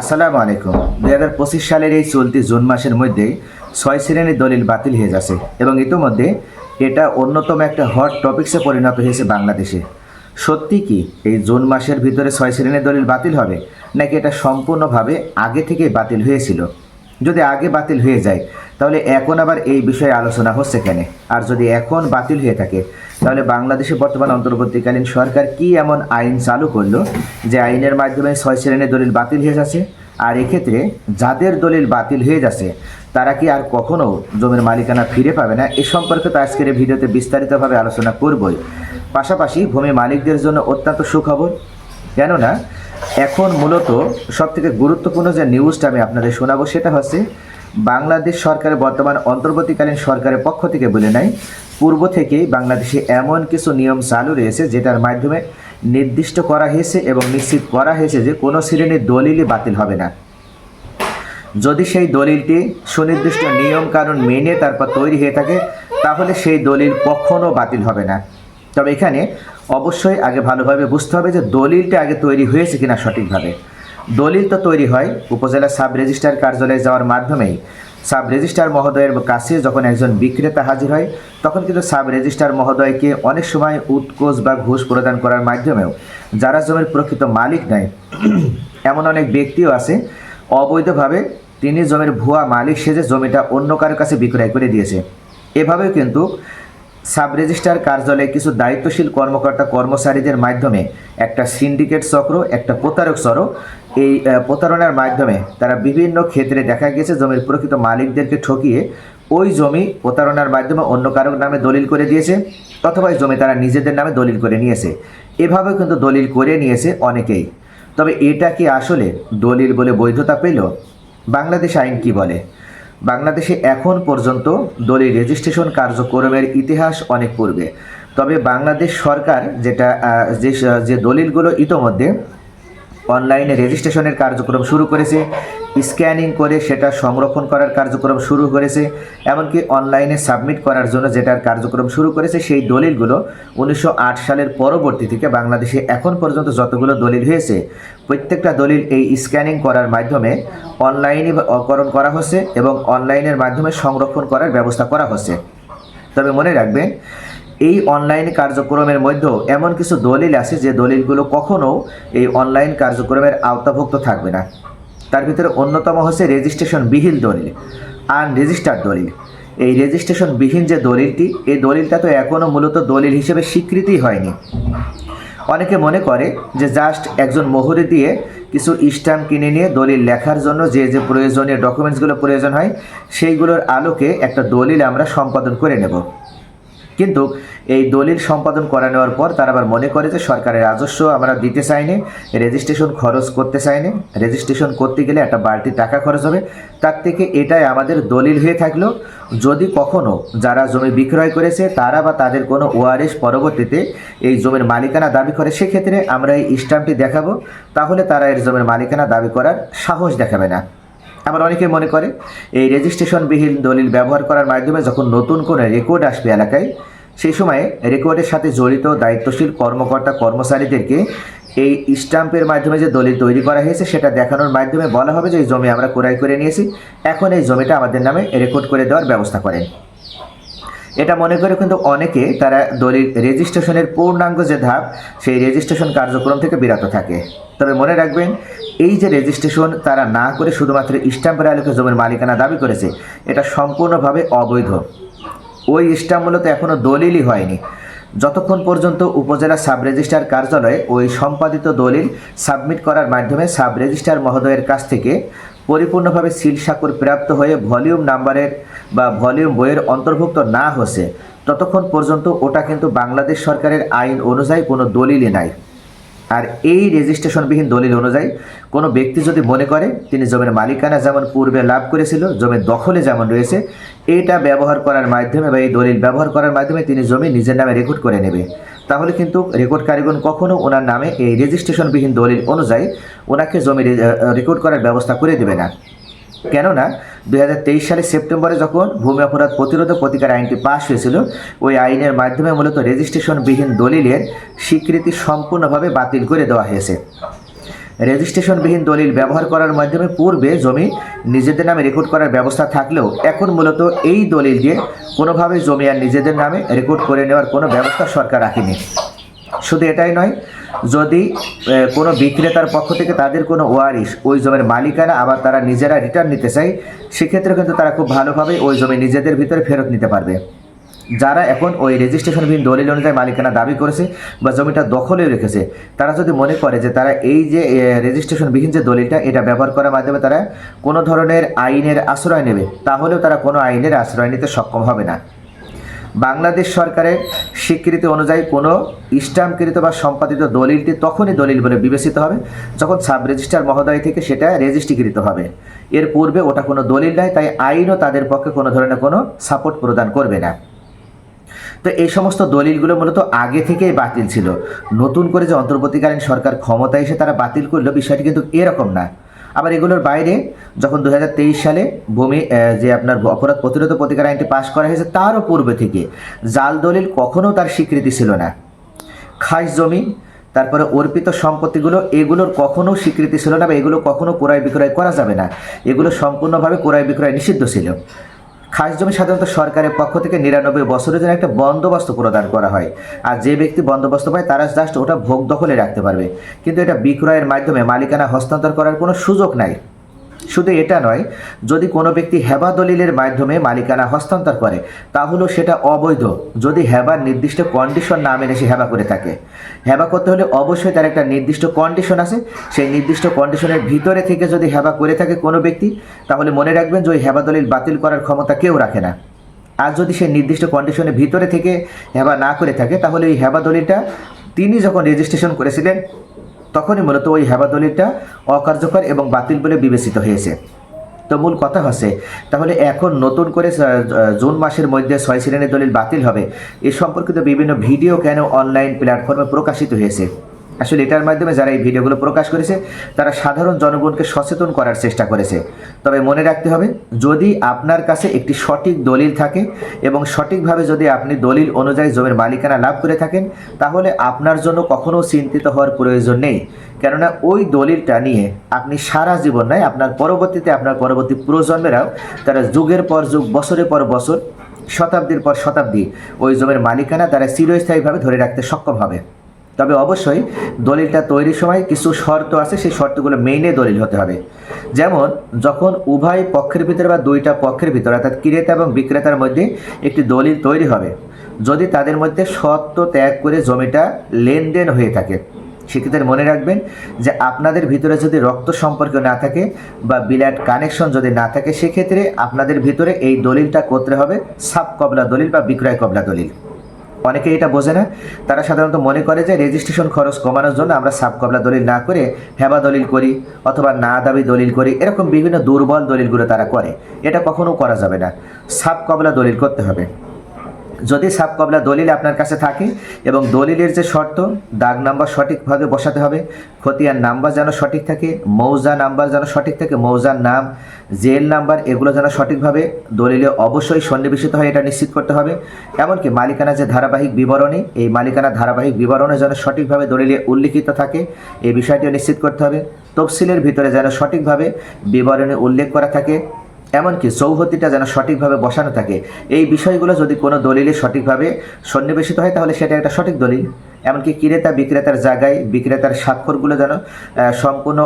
আসসালামু আলাইকুম। দুই হাজার পঁচিশ সালের এই চলতি জুন মাসের মধ্যে ছয় শ্রেণির দলিল বাতিল হয়ে যাচ্ছে এবং ইতোমধ্যে এটা অন্যতম একটা হট টপিক্সে পরিণত হয়েছে বাংলাদেশে। সত্যি কি এই জুন মাসের ভিতরে ছয় শ্রেণির দলিল বাতিল হবে, নাকি এটা সম্পূর্ণভাবে আগে থেকেই বাতিল হয়েছিল? যদি আগে বাতিল হয়ে যায় তাহলে এখন আবার এই বিষয়ে আলোচনা হচ্ছে কেন? আর যদি এখন বাতিল হয়ে থাকে, তাহলে বাংলাদেশে বর্তমান অন্তর্বর্তীকালীন সরকার কি এমন আইন চালু করল যে আইনের মাধ্যমে ছয় শ্রেণির দলিল বাতিল হয়ে যাচ্ছে? আর এক্ষেত্রে যাদের দলিল বাতিল হয়ে যাচ্ছে, তারা কি আর কখনো জমির মালিকানা ফিরে পাবে না? এ সম্পর্কে তো আজকের এই ভিডিওতে বিস্তারিতভাবে আলোচনা করবই। পাশাপাশি ভূমি মালিকদের জন্য অত্যন্ত সুখবর। কেননা, এখন মূলত সবথেকে গুরুত্বপূর্ণ যে নিউজটা আমি আপনাদের শোনাবো, সেটা হচ্ছে বাংলাদেশ সরকারের বর্তমান অন্তর্বর্তীকালীন সরকারের পক্ষ থেকে বলে নাই পূর্ব থেকেই বাংলাদেশে এমন কিছু নিয়ম চালু রয়েছে যেটার মাধ্যমে নির্দিষ্ট করা হয়েছে এবং নিশ্চিত করা হয়েছে যে কোনো শ্রেণির দলিলই বাতিল হবে না। যদি সেই দলিলটি সুনির্দিষ্ট নিয়ম কানুন মেনে তারপর তৈরি হয়ে থাকে, তাহলে সেই দলিল কখনও বাতিল হবে না। তবে এখানে অবশ্যই আগে ভালোভাবে বুঝতে হবে যে দলিলটা আগে তৈরি হয়েছে কিনা সঠিকভাবে। দলিল তো তৈরি হয় উপজেলা সাব রেজিস্ট্রার কার্যালয়ে যাওয়ার মাধ্যমেই। সাব রেজিস্ট্রার মহোদয়ের কাছে যখন একজন বিক্রেতা হাজির হয়, তখন কিন্তু সাব রেজিস্ট্রার মহোদয়কে অনেক সময় উৎকোচ বা ঘুষ প্রদান করার মাধ্যমেও, যারা জমির প্রকৃত মালিক নয়, এমন অনেক ব্যক্তিও আছে, অবৈধভাবে তিনি জমির ভুয়া মালিক সেজে জমিটা অন্য কারোর কাছে বিক্রয় করে দিয়েছে। এভাবেও কিন্তু সাব রেজিস্ট্রার কার্যালয়ে কিছু দায়িত্বশীল কর্মকর্তা কর্মচারীদের মাধ্যমে একটা সিন্ডিকেট চক্র, একটা প্রতারক চক্র। এই প্রতারণার মাধ্যমে তারা বিভিন্ন ক্ষেত্রে দেখা গেছে জমির প্রকৃত মালিকদেরকে ঠকিয়ে ওই জমি প্রতারণার মাধ্যমে অন্য কারোর নামে দলিল করে দিয়েছে অথবা ওই জমি তারা নিজেদের নামে দলিল করে নিয়েছে। এভাবে কিন্তু দলিল করে নিয়েছে অনেকেই। তবে এটা কি আসলে দলিল বলে বৈধতা পেল? বাংলাদেশ আইন কি বলে? বাংলাদেশে এখন পর্যন্ত দলিল রেজিস্ট্রেশন কার্যক্রমের ইতিহাস অনেক পূর্বে। তবে বাংলাদেশ সরকার যেটা যে দলিলগুলো ইতোমধ্যে অনলাইনে রেজিস্ট্রেশনের কার্যক্রম শুরু করেছে। স্ক্যানিং করে সেটা সংরক্ষণ করার কার্যক্রম শুরু করেছে। এমনকি অনলাইনে সাবমিট করার জন্য যেটার কার্যক্রম শুরু করেছে, সেই দলিলগুলো উনিশশো আট সালের পরবর্তী থেকে বাংলাদেশে এখন পর্যন্ত যতগুলো দলিল হয়েছে, প্রত্যেকটা দলিল এই স্ক্যানিং করার মাধ্যমে অনলাইনে অকরণ করা হচ্ছে এবং অনলাইনের মাধ্যমে সংরক্ষণ করার ব্যবস্থা করা হচ্ছে। তবে মনে রাখবেন এই অনলাইন কার্যক্রমের মধ্যেও এমন কিছু দলিল আছে যে দলিলগুলো কখনো এই অনলাইন কার্যক্রমের আওতাভুক্ত থাকবে না। তার ভিতরে অন্যতম হচ্ছে রেজিস্ট্রেশন বিহীন দলিল আনরেজিস্টার্ড দলিল। এই রেজিস্ট্রেশন বিহীন যে দলিলটি, এই দলিলটা তো এখনও মূলত দলিল হিসেবে স্বীকৃতি হয়নি। অনেকে মনে করে যে জাস্ট একজন মোহরে দিয়ে কিছু স্ট্যাম্প কিনে নিয়ে দলিল লেখার জন্য যে যে প্রয়োজনীয় ডকুমেন্টসগুলো প্রয়োজন হয়, সেইগুলোর আলোকে একটা দলিল আমরা সম্পাদন করে নেব। কিন্তু এই দলিল সম্পাদন করা নেওয়ার পর তারা আবার মনে করে যে সরকারের রাজস্ব আমরা দিতে চাইনি রেজিস্ট্রেশন খরচ করতে চাইনি রেজিস্ট্রেশন করতে গেলে একটা বাড়তি টাকা খরচ হবে। তার থেকে এটাই আমাদের দলিল হয়ে থাকল। যদি কখনো যারা জমি বিক্রয় করেছে, তারা বা তাদের কোনো ওয়ারিশ পরবর্তীতে এই জমির মালিকানা দাবি করে, সেক্ষেত্রে আমরা এই স্ট্যাম্পটি দেখাবো। তাহলে তারা এর জমির মালিকানা দাবি করার সাহস দেখাবে না। আবার অনেকে মনে করে, এই রেজিস্ট্রেশনবিহীন দলিল ব্যবহার করার মাধ্যমে যখন নতুন কোনো রেকর্ড আসবে এলাকায়, সেই সময়ে রেকর্ডের সাথে জড়িত দায়িত্বশীল কর্মকর্তা কর্মচারীদেরকে এই স্ট্যাম্পের মাধ্যমে যে দলিল তৈরি করা হয়েছে, সেটা দেখানোর মাধ্যমে বলা হবে যে এই জমি আমরা ক্রয় করে নিয়েছি। এখন এই জমিটা আমাদের নামে রেকর্ড করে দেওয়ার ব্যবস্থা করেন। এটা মনে করে কিন্তু অনেকে তারা দলিল রেজিস্ট্রেশনের পূর্ণাঙ্গ যে ধাপ, সেই রেজিস্ট্রেশন কার্যক্রম থেকে বিরত থাকে। তবে মনে রাখবেন, এই যে রেজিস্ট্রেশন তারা না করে শুধুমাত্র স্ট্যাম্পের আলোকে জমির মালিকানা দাবি করেছে, এটা সম্পূর্ণভাবে অবৈধ। ওই স্ট্যাম্প মূলত এখনও দলিলই হয়নি। যতক্ষণ পর্যন্ত উপজেলা সাব রেজিস্ট্রার কার্যালয়ে ওই সম্পাদিত দলিল সাবমিট করার মাধ্যমে সাব রেজিস্ট্রার মহোদয়ের কাছ থেকে পরিপূর্ণভাবে সিল স্বাক্ষর প্রাপ্ত হয়ে ভলিউম নাম্বারের বা ভলিউম বইয়ের অন্তর্ভুক্ত না হচ্ছে ততক্ষণ পর্যন্ত ওটা কিন্তু বাংলাদেশ সরকারের আইন অনুযায়ী কোনো দলিলই নাই। আর এই রেজিস্ট্রেশনবিহীন দলিল অনুযায়ী কোনো ব্যক্তি যদি মনে করে, তিনি জমির মালিকানা যেমন পূর্বে লাভ করেছিল, জমির দখলে যেমন রয়েছে, এটা ব্যবহার করার মাধ্যমে বা এই দলিল ব্যবহার করার মাধ্যমে তিনি জমি নিজের নামে রেকর্ড করে নেবে। তাহলে কিন্তু রেকর্ড কারিগণ কখনো ওনার নামে এই রেজিস্ট্রেশনবিহীন দলিল অনুযায়ী ওনাকে জমি রেকর্ড করার ব্যবস্থা করে দেবে না। কেননা, দুই সালের সেপ্টেম্বরে যখন ভূমি অপরাধ প্রতিরোধ প্রতিকার আইনটি পাশ হয়েছিল, ওই আইনের মাধ্যমে মূলত রেজিস্ট্রেশনবিহীন দলিলের স্বীকৃতি সম্পূর্ণভাবে বাতিল করে দেওয়া হয়েছে। রেজিস্ট্রেশনবিহীন দলিল ব্যবহার করার মাধ্যমে পূর্বে জমি নিজেদের নামে রেকর্ড করার ব্যবস্থা থাকলেও এখন মূলত এই দলিল দিয়ে কোনোভাবে জমি আর নিজেদের নামে রেকর্ড করে নেওয়ার কোনো ব্যবস্থা সরকার রাখেনি। শুধু এটাই নয়, যদি কোনো বিক্রেতার পক্ষ থেকে তাদের কোনো ওয়ারিশ ওই জমির মালিকানা আবার তারা নিজেরা রিটার্ন নিতে চায় সেক্ষেত্রে কিন্তু তারা খুব ভালোভাবে ওই জমি নিজেদের ভিতরে ফেরত নিতে পারবে। যারা এখন ওই রেজিস্ট্রেশনবিহীন দলিল অনুযায়ী মালিকানা দাবি করেছে বা জমিটা দখলে রেখেছে, তারা যদি মনে করে যে তারা এই যে রেজিস্ট্রেশনবিহীন যে দলিলটা, এটা ব্যবহার করার মাধ্যমে তারা কোনো ধরনের আইনের আশ্রয় নেবে, তাহলেও তারা কোনো আইনের আশ্রয় নিতে সক্ষম হবে না। বাংলাদেশ সরকারের স্বীকৃতি অনুযায়ী কোনো স্ট্যাম্পকৃত বা সম্পাদিত দলিলটি তখনই দলিল বলে বিবেচিত হবে যখন সাব রেজিস্ট্রার মহোদয় থেকে সেটা রেজিস্ট্রিকৃত হবে। এর পূর্বে ওটা কোনো দলিল নয়, তাই আইনও তাদের পক্ষে কোনো ধরনের কোনো সাপোর্ট প্রদান করবে না। তো এই সমস্ত দলিলগুলো মূলত আগে থেকেই বাতিল ছিল। নতুন করে যে অন্তর্বর্তীকালীন সরকার ক্ষমতা এসে তারা বাতিল করল, বিষয়টি কিন্তু এরকম না। আবার এগুলোর বাইরে যখন দু হাজার তেইশ সালে ভূমি যে আপনার অপরাধ প্রতিরোধ প্রতিকার আইনটি পাশ করা হয়েছে, তারও পূর্বে থেকে জাল দলিল কখনও তার স্বীকৃতি ছিল না। খাস জমি, তারপরে অর্পিত সম্পত্তিগুলো, এগুলোর কখনো স্বীকৃতি ছিল না বা এগুলো কখনো ক্রয় বিক্রয় করা যাবে না। এগুলো সম্পূর্ণভাবে ক্রয় বিক্রয় নিষিদ্ধ ছিল। খাস জমি সাধারণত সরকারের পক্ষ থেকে নিরানব্বই বছরের জন্য একটা বন্দোবস্ত প্রদান করা হয়। আর যে ব্যক্তি বন্দোবস্ত পায়, তারা জাস্ট ওটা ভোগ দখলে রাখতে পারবে। কিন্তু এটা বিক্রয়ের মাধ্যমে মালিকানা হস্তান্তর করার কোনো সুযোগ নাই। শুধু এটা নয়, যদি কোনো ব্যক্তি হেবা দলিলের মাধ্যমে মালিকানা হস্তান্তর করে, তাহলেও সেটা অবৈধ। যদি হেবার নির্দিষ্ট কন্ডিশন না মেনে সে হেবা করে থাকে। হেবা করতে হলে অবশ্যই তার একটা নির্দিষ্ট কন্ডিশন আছে। সেই নির্দিষ্ট কন্ডিশনের ভিতরে থেকে যদি হেবা করে থাকে কোনো ব্যক্তি, তাহলে মনে রাখবেন যে ওই হেবা দলিল বাতিল করার ক্ষমতা কেউ রাখে না। আর যদি সে নির্দিষ্ট কন্ডিশনের ভিতরে থেকে হেবা না করে থাকে, তাহলে ওই হেবা দলিলটা তিনি যখন রেজিস্ট্রেশন করেছিলেন তখনই মূলত ওই হেবাদলিটা অকার্যকর এবং বাতিল বলে বিবেচিত হয়েছে। তো মূল কথা হচ্ছে, তাহলে এখন নতুন করে জুন মাসের মধ্যে ছয় শ্রেণির দলিল বাতিল হবে। এ সম্পর্কিত বিভিন্ন ভিডিও কেন অনলাইন প্ল্যাটফর্মে প্রকাশিত হয়েছে? আসলে এটার মাধ্যমে যারা এই ভিডিওগুলো প্রকাশ করেছে, তারা সাধারণ জনগণকে সচেতন করার চেষ্টা করেছে। তবে মনে রাখতে হবে, যদি আপনার কাছে একটি সঠিক দলিল থাকে এবং সঠিকভাবে যদি আপনি দলিল অনুযায়ী জমির মালিকানা লাভ করে থাকেন, তাহলে আপনার জন্য কখনো চিন্তিত হওয়ার প্রয়োজন নেই। কেননা ওই দলিলটা নিয়ে আপনি সারা জীবন নয়, আপনার পরবর্তীতে আপনার পরবর্তী প্রজন্মেরাও তারা যুগের পর যুগ, বছরের পর বছর, শতাব্দীর পর শতাব্দী ওই জমির মালিকানা তারা চিরস্থায়ীভাবে ধরে রাখতে সক্ষম হবে। তবে অবশ্যই দলিলটা তৈরির সময় কিছু শর্ত আছে, সেই শর্তগুলো মেইনে দলিল হতে হবে। যেমন, যখন উভয় পক্ষের ভিতরে বা দুইটা পক্ষের ভিতরে, অর্থাৎ ক্রেতা এবং বিক্রেতার মধ্যে একটি দলিল তৈরি হবে, যদি তাদের মধ্যে সত্য ত্যাগ করে জমিটা লেনদেন হয়ে থাকে, সেক্ষেত্রে মনে রাখবেন যে আপনাদের ভিতরে যদি রক্ত সম্পর্ক না থাকে বা বিলাট কানেকশন যদি না থাকে, সেক্ষেত্রে আপনাদের ভিতরে এই দলিলটা করতে হবে, সাব কবলা দলিল বা বিক্রয় কবলা দলিল। অনেকে এটা বোঝে না। তারা সাধারণত মনে করে যে রেজিস্ট্রেশন খরচ কমানোর জন্য আমরা সাবকবলা দলিল না করে হেবা দলিল করি অথবা না দাবি দলিল করি, এরকম বিভিন্ন দুর্বল দলিলগুলো তারা করে। এটা কখনো করা যাবে না। সাবকবলা দলিল করতে হবে। যদি সাব কবলা দলিল আপনার কাছে থাকে এবং দলিলের যে শর্ত, দাগ নাম্বার সঠিকভাবে বসাতে হবে, খতিয়ান নাম্বার যেন সঠিক থাকে, মৌজা নাম্বার যেন সঠিক থাকে, মৌজার নাম, জেল নাম্বার এগুলো যেন সঠিকভাবে দলিলে অবশ্যই সন্নিবেশিত হয়, এটা নিশ্চিত করতে হবে। এমনকি মালিকানা যে ধারাবাহিক বিবরণী, এই মালিকানা ধারাবাহিক বিবরণে যেন সঠিকভাবে দলিলে উল্লিখিত থাকে, এই বিষয়টিও নিশ্চিত করতে হবে। তফসিলের ভিতরে যেন সঠিকভাবে বিবরণে উল্লেখ করা থাকে এমনকি চৌহতিটা যেন সঠিকভাবে বসানো থাকে। এই বিষয়গুলো যদি কোনো দলিলে সঠিকভাবে সন্নিবেশিত হয়, তাহলে সেটা একটা সঠিক দলিল। এমনকি ক্রেতা বিক্রেতার জায়গায় বিক্রেতার স্বাক্ষরগুলো যেন সম্পূর্ণ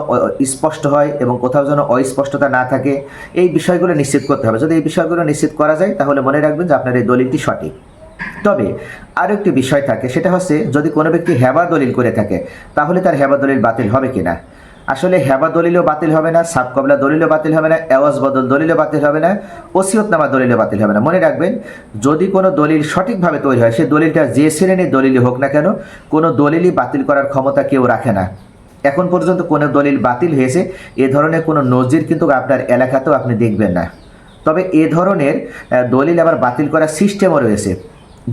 স্পষ্ট হয় এবং কোথাও যেন অস্পষ্টতা না থাকে, এই বিষয়গুলো নিশ্চিত করতে হবে। যদি এই বিষয়গুলো নিশ্চিত করা যায়, তাহলে মনে রাখবেন যে আপনার এই দলিলটি সঠিক। তবে আরও একটি বিষয় থাকে, সেটা হচ্ছে যদি কোনো ব্যক্তি হেবা দলিল করে থাকে, তাহলে তার হেবা দলিল বাতিল হবে কিনা? আসলে হেবা দলিলও বাতিল হবে না, সাব কবলা দলিলও বাতিল হবে না, এওয়াজ বদল দলিলও বাতিল হবে না, ওসিয়তনামা দলিলও বাতিল হবে না। মনে রাখবেন, যদি কোনো দলিল সঠিকভাবে তৈরি হয় সেই দলিলটা যে শ্রেণির দলিলই হোক না কেন, কোনো দলিলই বাতিল করার ক্ষমতা কেউ রাখে না। এখন পর্যন্ত কোনো দলিল বাতিল হয়েছে, এ ধরনের কোনো নজির কিন্তু আপনার এলাকাতেও আপনি দেখবেন না। তবে এ ধরনের দলিল আবার বাতিল করার সিস্টেমও রয়েছে।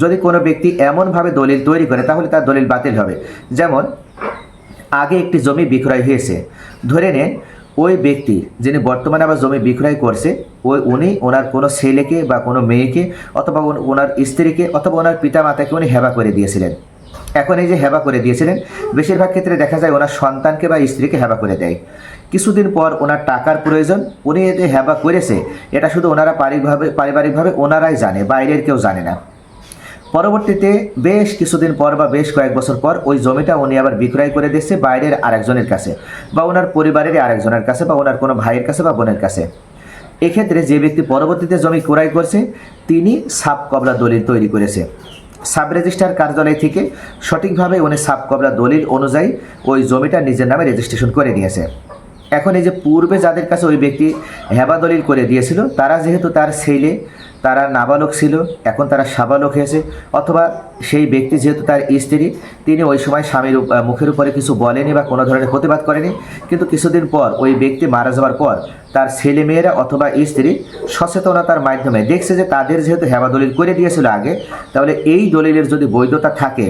যদি কোনো ব্যক্তি এমনভাবে দলিল তৈরি করে, তাহলে তার দলিল বাতিল হবে। যেমন আগে একটি জমি বিক্রয় হয়েছে। ধরে নেন, ওই ব্যক্তি যিনি বর্তমানে আবার জমি বিক্রয় করছে, ওই উনি ওনার কোনো ছেলেকে বা কোনো মেয়েকে অথবা ওনার স্ত্রীকে অথবা ওনার পিতা মাতাকে উনি হেবা করে দিয়েছিলেন। এখন এই যে হেবা করে দিয়েছিলেন, বেশিরভাগ ক্ষেত্রে দেখা যায় ওনার সন্তানকে বা স্ত্রীকে হেবা করে দেয়। কিছুদিন পর ওনার টাকার প্রয়োজন, উনি যে হেবা করেছে। এটা শুধু ওনারা পারিবারিকভাবে পারিবারিকভাবে ওনারাই জানে, বাইরের কেউ জানে না। পরবর্তীতে বেশ কিছুদিন পর বা বেশ কয়েক বছর পর ওই জমিটা উনি আবার বিক্রয় করে দিচ্ছে বাইরের আরেকজনের কাছে বা ওনার পরিবারের আরেকজনের কাছে বা ওনার কোনো ভাইয়ের কাছে বা বোনের কাছে। এক্ষেত্রে যে ব্যক্তি পরবর্তীতে জমি ক্রয় করছে, তিনি সাব কবলা দলিল তৈরি করেছে। সাব রেজিস্ট্রার কার্যালয় থেকে সঠিকভাবে উনি সাব কবলা দলিল অনুযায়ী ওই জমিটা নিজের নামে রেজিস্ট্রেশন করে নিয়েছে এখন এই যে পূর্বে যাদের কাছে ওই ব্যক্তি হেবা দলিল করে দিয়েছিল, তারা যেহেতু তার ছেলে তারা নাবালক ছিল, এখন তারা সাবালক হয়েছে। অথবা সেই ব্যক্তি যেহেতু তার স্ত্রী, তিনি ওই সময় স্বামীর মুখের উপরে কিছু বলেনি বা কোনো ধরনের প্রতিবাদ করেনি। কিন্তু কিছুদিন পর, ওই ব্যক্তি মারা যাওয়ার পর, তার ছেলে মেয়েরা অথবা স্ত্রী সচেতনতার মাধ্যমে, দেখছে যে তাদের যেহেতু হেবা দলিল করে দিয়েছিল আগে, তাহলে এই দলিলের যদি বৈধতা থাকে,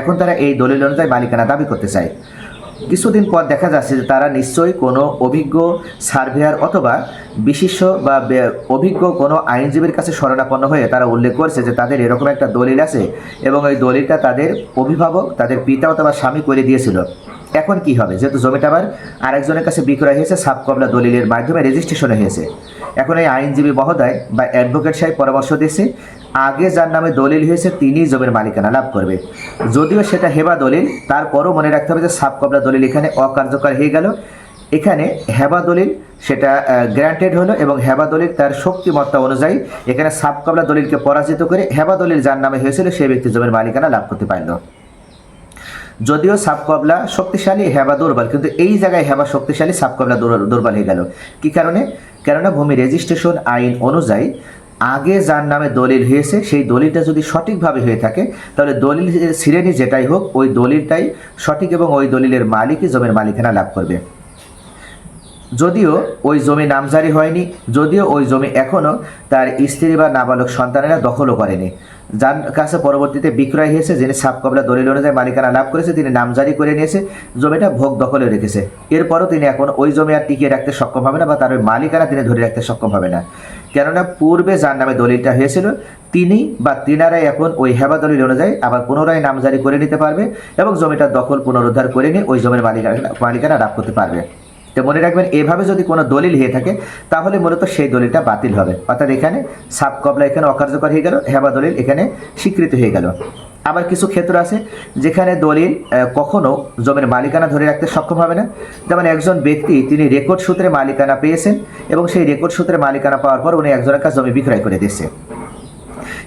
এখন তারা এই দলিল অনুযায়ী মালিকানা দাবি করতে চায়। কিছুদিন পর দেখা যাচ্ছে যে তারা নিশ্চয়ই কোনো অভিজ্ঞ সার্ভেয়ার অথবা বিশিষ্ট বা অভিজ্ঞ কোনো আইনজীবীর কাছে শরণাপন্ন হয়ে তারা উল্লেখ করছে যে তাদের এরকম একটা দলিল আছে এবং ওই দলিলটা তাদের অভিভাবক, তাদের পিতা অথবা স্বামী করে দিয়েছিল। এখন কি হবে? যেহেতু জমিটা আবার আরেকজনের কাছে বিক্রয় হয়েছে, সাবকবলা দলিলের মাধ্যমে রেজিস্ট্রেশন হয়েছে। এখন এই আইনজীবী মহোদয় বা অ্যাডভোকেট সাহেব পরামর্শ দিচ্ছে আগে যার নামে দলিল হয়েছে তিনিই জমির মালিকানা লাভ করবে। যদিও সেটা হেবা দলিল, তারপরও মনে রাখতে হবে যে সাবকবলা দলিল এখানে অকার্যকর হয়ে গেল। এখানে হেবা দলিল, সেটা গ্র্যান্টেড হলো এবং হেবা দলিল তার শক্তিমত্তা অনুযায়ী এখানে সাবকবলা দলিলকে পরাজিত করে হেবা দলিল যার নামে হয়েছিল সেই ব্যক্তি জমির মালিকানা লাভ করতে পারল। যদিও সাবকবলা শক্তিশালী, হেবা দুর্বল, কিন্তু এই জায়গায় হেবা শক্তিশালী সাবকবলা দুর্বল হয়ে গেল। কি কারণে? কেননা ভূমি রেজিস্ট্রেশন আইন অনুযায়ী আগে যার নামে দলিল হয়েছে, সেই দলিলটা যদি সঠিকভাবে হয়ে থাকে, তাহলে দলিল শ্রেণি যেটাই হোক, ওই দলিলটাই সঠিক এবং ওই দলিলের মালিকই জমির মালিকানা লাভ করবে। যদিও ওই জমি নামজারি হয়নি, যদিও ওই জমি এখনও তার স্ত্রী বা নাবালক সন্তানেরা দখলও করেনি। যার কাছে পরবর্তীতে বিক্রয় হয়েছে, যিনি সাবকবলা দলিল অনুযায়ী মালিকানা লাভ করেছে, তিনি নামজারি করে নিয়েছে, জমিটা ভোগ দখলে রেখেছে। এরপরও তিনি এখন ওই জমি আর টিকিয়ে রাখতে সক্ষম হবে না বা তার ওই মালিকানা তিনি ধরে রাখতে সক্ষম হবে না। কেননা পূর্বে যার নামে দলিলটা হয়েছিল, তিনি বা তিনারাই এখন ওই হেবা দলিল অনুযায়ী আবার পুনরায় নাম জারি করে নিতে পারবে এবং জমিটার দখল পুনরুদ্ধার করে নিয়ে ওই জমির মালিকা, মালিকানা লাভ করতে পারবে। তো মনে রাখবেন, এভাবে যদি কোনো দলিল হয়ে থাকে, তাহলে মূলত সেই দলিলটা বাতিল হবে। অর্থাৎ এখানে সাবকবলা এখানে অকার্যকর হয়ে গেল, হেবা দলিল এখানে স্বীকৃত হয়ে গেল। আবার কিছু ক্ষেত্র আছে যেখানে দলিল কখনো জমির মালিকানা ধরে রাখতে সক্ষম হবে না। যেমন একজন ব্যক্তি, তিনি রেকর্ড সূত্রে মালিকানা পেয়েছেন এবং সেই রেকর্ড সূত্রে মালিকানা পাওয়ার পর উনি একজনের কাছে জমি বিক্রয় করে দিচ্ছে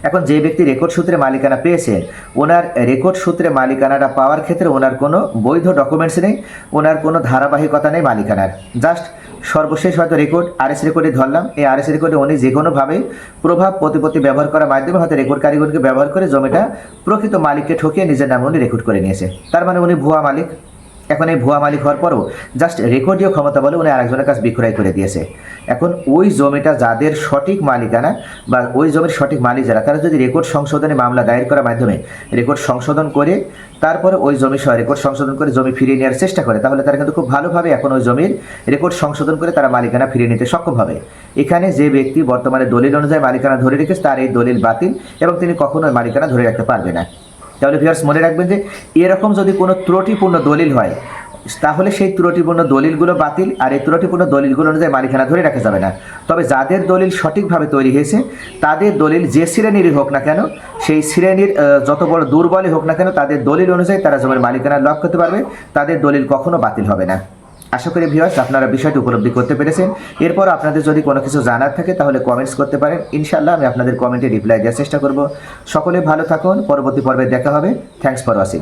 এখন যে ব্যক্তি রেকর্ড সূত্রে মালিকানা পেয়েছে, ওনার রেকর্ড সূত্রে মালিকানাটা পাওয়ার ক্ষেত্রে ওনার কোনো বৈধ ডকুমেন্টস নেই, ওনার কোনো ধারাবাহিকতা নেই মালিকানার। জাস্ট সর্বশেষ হয়তো রেকর্ড আর এস রেকর্ডে ধরলাম। এই আর এস রেকর্ডে উনি যে কোনোভাবে প্রভাব প্রতিপত্তি ব্যবহার করার মাধ্যমে হয়তো রেকর্ড কারিগরকে ব্যবহার করে জমিটা প্রকৃত মালিককে ঠকিয়ে নিজের নামে উনি রেকর্ড করে নিয়েছে। তার মানে উনি ভুয়া মালিক। এখন এই ভুয়া মালিক হওয়ার পরও জাস্ট রেকর্ডীয় ক্ষমতা বলে উনি আরেকজনের কাছে বিক্রয় করে দিয়েছে। এখন ওই জমিটা যাদের সঠিক মালিকানা বা ওই জমির সঠিক মালিক যারা তারা যদি রেকর্ড সংশোধনে মামলা দায়ের করার মাধ্যমে রেকর্ড সংশোধন করে, তারপরে ওই জমি সহ রেকর্ড সংশোধন করে জমি ফিরিয়ে নেওয়ার চেষ্টা করে, তাহলে তারা কিন্তু খুব ভালোভাবে এখন ওই জমির রেকর্ড সংশোধন করে তারা মালিকানা ফিরিয়ে নিতে সক্ষম হবে। এখানে যে ব্যক্তি বর্তমানে দলিল অনুযায়ী মালিকানা ধরে রেখেছে, তার এই দলিল বাতিল এবং তিনি কখনোই মালিকানা ধরে রাখতে পারবে না। তাহলে ভিউয়ার্স মনে রাখবেন যে এরকম যদি কোনো ত্রুটিপূর্ণ দলিল হয়, তাহলে সেই ত্রুটিপূর্ণ দলিলগুলো বাতিল আর এই ত্রুটিপূর্ণ দলিলগুলো অনুযায়ী মালিকানা ধরে রাখা যাবে না। তবে যাদের দলিল সঠিকভাবে তৈরি হয়েছে, তাদের দলিল যে শ্রেণীরই হোক না কেন, সেই শ্রেণির যত বড় দুর্বলই হোক না কেন, তাদের দলিল অনুযায়ী তারা জমির মালিকানা লাভ করতে পারবে। তাদের দলিল কখনো বাতিল হবে না। আশা করি ভিউয়ার্স আপনারা বিষয়টি উপলব্ধি করতে পেরেছেন। এরপর আপনাদের যদি কোনো কিছু জানার থাকে, তাহলে কমেন্টস করতে পারেন। ইনশাল্লাহ আমি আপনাদের কমেন্টে রিপ্লাই দেওয়ার চেষ্টা করব। সকলে ভালো থাকুন, পরবর্তী পর্বে দেখা হবে। Thanks for watching